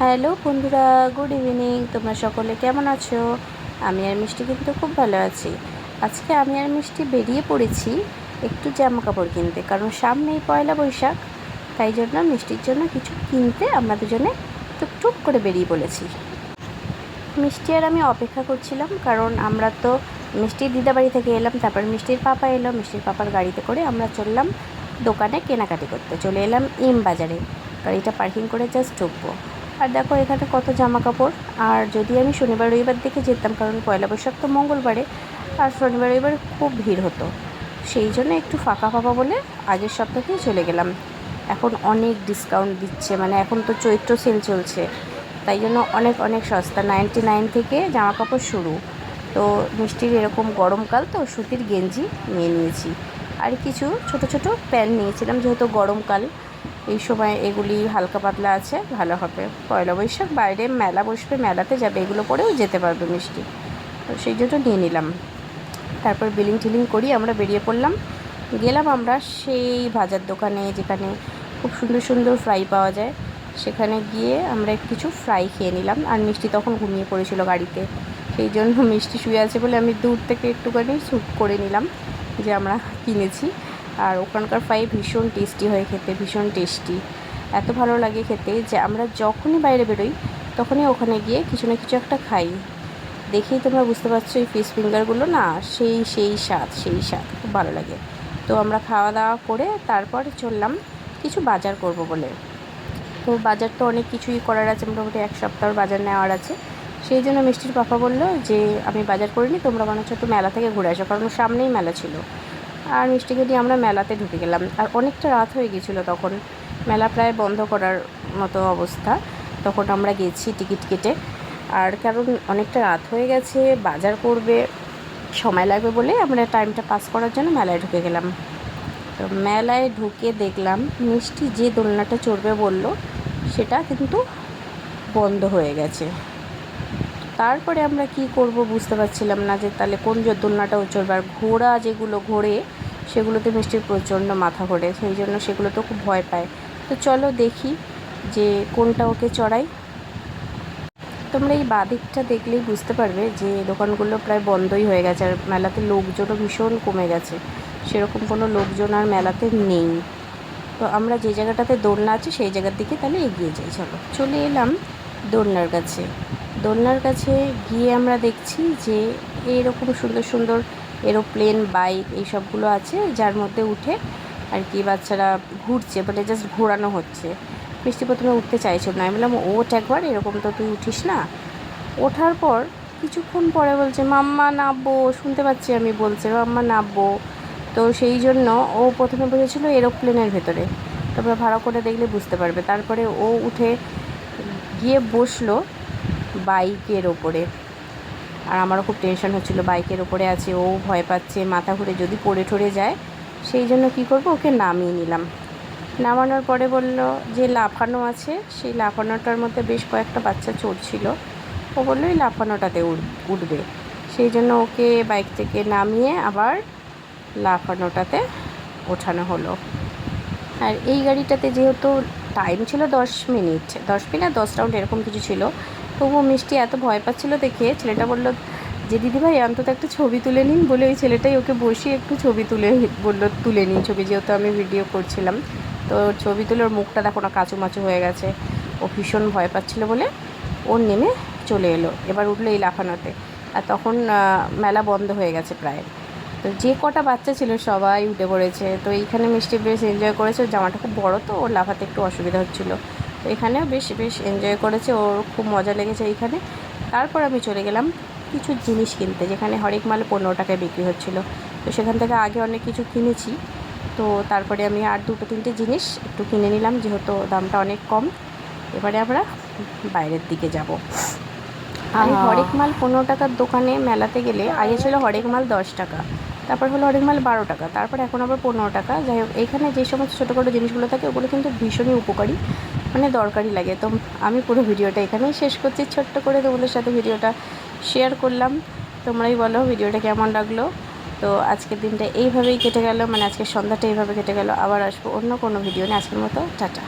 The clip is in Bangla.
হ্যালো বন্ধুরা গুড ইভিনিং তোমরা সকলে কেমন আছো? আমি আর মিষ্টি কিন্তু খুব ভালো আছি। আজকে আমি আর মিষ্টি বেরিয়ে পড়েছি একটু জামা কাপড় কিনতে, কারণ সামনেই পয়লা বৈশাখ, তাই জন্য মিষ্টির জন্য কিছু কিনতে আমরা দুজনে টুকটুক করে বেরিয়ে পড়েছি। মিষ্টি আর আমি অপেক্ষা করছিলাম, কারণ আমরা তো মিষ্টির দিদাবাড়ি থেকে এলাম, তারপর মিষ্টির পাপা এলো, মিষ্টির পাপার গাড়িতে করে আমরা চললাম দোকানে কেনাকাটি করতে। চলে এলাম ইম বাজারে, গাড়িটা পার্কিং করে জাস্ট ঢুকবো। আর দেখো এখানে কত জামা কাপড় আর যদি আমি শনিবার, রবিবার দিকে যেতাম, কারণ পয়লা বৈশাখ তো মঙ্গলবারে, আর শনিবার, রবিবার খুব ভিড় হতো। সেই জন্য একটু ফাঁকা ফাঁকা বলে আগের সপ্তাহেই চলে গেলাম। এখন অনেক ডিসকাউন্ট দিচ্ছে মানে এখন তো চৈত্র সেল চলছে। তাই জন্য অনেক অনেক সস্তা। নাইনটি নাইন থেকে জামা কাপড় শুরু। তো মিষ্টির এরকম গরমকাল তো, সুতির গেঞ্জি নিয়ে নিয়েছি। আর কিছু ছোট ছোট প্যান্ট নিয়েছিলাম, যেহেতু গরমকাল এই সময় এগুলি হালকা পাতলা আছে, ভালো হবে। পয়লা বৈশাখ, বাইরে মেলা বসবে, মেলাতে যাবে, এগুলো পরেও যেতে পারবে মিষ্টি। তো সেই জন্য নিয়ে নিলাম। তারপর বিলিং টিলিং করি, আমরা বেরিয়ে পড়লাম। গেলাম আমরা সেই ভাজার দোকানে, যেখানে খুব সুন্দর সুন্দর ফ্রাই পাওয়া যায়। সেখানে গিয়ে আমরা কিছু ফ্রাই খেয়ে নিলাম। আর মিষ্টি তখন ঘুমিয়ে পড়েছিল গাড়িতে। সেই জন্য মিষ্টি শুয়ে আছে বলে আমি দূর থেকে একটুখানি শ্যুট করে নিলাম, যে আমরা কিনেছি। আর ওখানকার ফ্রাই ভীষণ টেস্টি হয় খেতে, ভীষণ টেস্টি এত ভালো লাগে খেতে যে আমরা যখনই বাইরে বেরোই, তখনই ওখানে গিয়ে কিছু না কিছু একটা খাই। দেখেই তোমরা বুঝতে পারছ এই ফিশ ফিঙ্গারগুলো না সেই সেই স্বাদ সেই স্বাদ, খুব ভালো লাগে। তো আমরা খাওয়া দাওয়া করে তারপর চললাম কিছু বাজার করব বলে। তো বাজার তো অনেক কিছুই করার আছে, মোটামুটি এক সপ্তাহর বাজার নেওয়ার আছে। সেই জন্য মিষ্টির পাপা বলল যে, আমি বাজার করিনি, তোমরা মনে হচ্ছে একটু মেলা থেকে ঘুরে আসো। কারণ সামনেই মেলা ছিল। আর মিষ্টিকে দিয়ে আমরা মেলাতে ঢুকে গেলাম। আর অনেকটা রাত হয়ে গেছিল তখন। মেলা প্রায় বন্ধ করার মতো অবস্থা। তখন আমরা গেছি টিকিট কেটে। আর কারণ অনেকটা রাত হয়ে গেছে, বাজার করবে, সময় লাগবে বলে আমরা টাইমটা পাস করার জন্য মেলায় ঢুকে গেলাম। তো মেলায় ঢুকে দেখলাম মিষ্টি যে দোলনাটা চড়বে বলল, সেটা কিন্তু বন্ধ হয়ে গেছে। তারপরে আমরা কি করব বুঝতে পারছিলাম না যে তাহলে কোন দোলনাটা চড়বে আর ঘোড়া যেগুলো ঘোরে, সেগুলোতে মিষ্টির প্রচণ্ড মাথা ঘোরে, সেই জন্য সেগুলো তো খুব ভয় পায়। তো চলো দেখি যে কোনটা ওকে চড়াই। তোমরা এই বাদিকটা দেখলেই বুঝতে পারবে যে দোকানগুলো প্রায় বন্ধই হয়ে গেছে আর মেলাতে লোকজনও ভীষণ কমে গেছে। সেরকম কোনো লোকজন আর মেলাতে নেই। তো আমরা যে জায়গাটাতে দোলনা আছে, সেই জায়গার দিকে তাহলে এগিয়ে যাই, চলো। চলে এলাম দোলনার কাছে। দোলনার কাছে গিয়ে আমরা দেখছি যে এরকম সুন্দর সুন্দর এরোপ্লেন, বাইক এইসবগুলো আছে, যার মধ্যে উঠে আর কি বাচ্চারা ঘুরছে মানে জাস্ট ঘোরানো হচ্ছে। মিষ্টি প্রথমে উঠতে চাইছিল না। আমি বললাম, ওঠ একবার, এরকম তো তুই উঠিস না। ওঠার পর কিছুক্ষণ পরে বলছে, মাম্মা নাববো শুনতে পাচ্ছি আমি বলছে, মাম্মা নাববো তো সেই জন্য ও প্রথমে বসেছিল এরোপ্লেনের ভেতরে। তোমরা ভাড়া করে দেখলে বুঝতে পারবে। তারপরে ও উঠে গিয়ে বসল। বাইকের ওপরে। আর আমারও খুব টেনশন হচ্ছিল, বাইকের ওপরে আছে, ও ভয় পাচ্ছে, মাথা ঘুরে যদি পড়ে ঠরে যায়, সেই জন্য কী করব? ওকে নামিয়ে নিলাম। নামানোর পরে বলল যে লাফানো আছে, সেই লাফানোটার মধ্যে বেশ কয়েকটা বাচ্চা চড়ছিল। ও বলল, এই লাফানোটাতে উঠবে সেই জন্য ওকে বাইক থেকে নামিয়ে আবার লাফানোটাতে ওঠানো হলো। আর এই গাড়িটাতে যেহেতু টাইম ছিল দশ মিনিট। দশ মিনিট দশ রাউন্ড এরকম কিছু ছিল। তবুও মিষ্টি এত ভয় পাচ্ছিল দেখে ছেলেটা বলল, যে দিদিভাই, অন্তত একটা ছবি তুলে নিন। বলে ওই ছেলেটাই ওকে বসিয়ে একটু ছবি তুলে বলল, তুলে নিন ছবি, যেহেতু আমি ভিডিও করছিলাম। তো ছবি তুলে ওর মুখটা দেখো না কাঁচু মাচু হয়ে গেছে। ও ভীষণ ভয় পাচ্ছিল বলে ওর নেমে চলে এলো। এবার উঠল এই লাফানোতে। আর তখন মেলা বন্ধ হয়ে গেছে প্রায়। তো যে কটা বাচ্চা ছিল সবাই উঠে পড়েছে। তো এইখানে মিষ্টি বেশ এনজয় করেছে। ওর জামাটা খুব বড় তো, ওর লাফাতে একটু অসুবিধা হচ্ছিল। তো এখানেও বেশ বেশ এনজয় করেছে। ওর খুব মজা লেগেছে এইখানে। তারপর আমি চলে গেলাম কিছু জিনিস কিনতে, যেখানে হরেক মাল পনেরো টাকায় বিক্রি হচ্ছিল। তো সেখান থেকে আগে অনেক কিছু কিনেছি। তো তারপরে আমি আর দুটো, তিনটে জিনিস একটু কিনে নিলাম, যেহেতু দামটা অনেক কম। এবারে আমরা বাইরের দিকে যাব। আর হরেক মাল পনেরো টাকার দোকানে মেলাতে গেলে আগে ছিল হরেক মাল দশ টাকা তারপর হলো হরেক মাল বারো টাকা তারপর এখন আবার পনেরো টাকা। যাই হোক এখানে যে সমস্ত ছোটোখাটো জিনিসগুলো থাকে ওগুলো কিন্তু ভীষণই উপকারী মানে দরকারি লাগে। তো আমি পুরো ভিডিওটা এখানেই শেষ করছি ছোট্ট করে তোমাদের সাথে ভিডিওটা শেয়ার করলাম। তোমরাই বলো ভিডিওটা কেমন লাগল? তো আজকের দিনটা এইভাবেই কেটে গেল মানে আজকের সন্ধ্যাটা এইভাবে কেটে গেল আবার আসব অন্য কোনো ভিডিও নিয়ে আজকের মতো টাটা।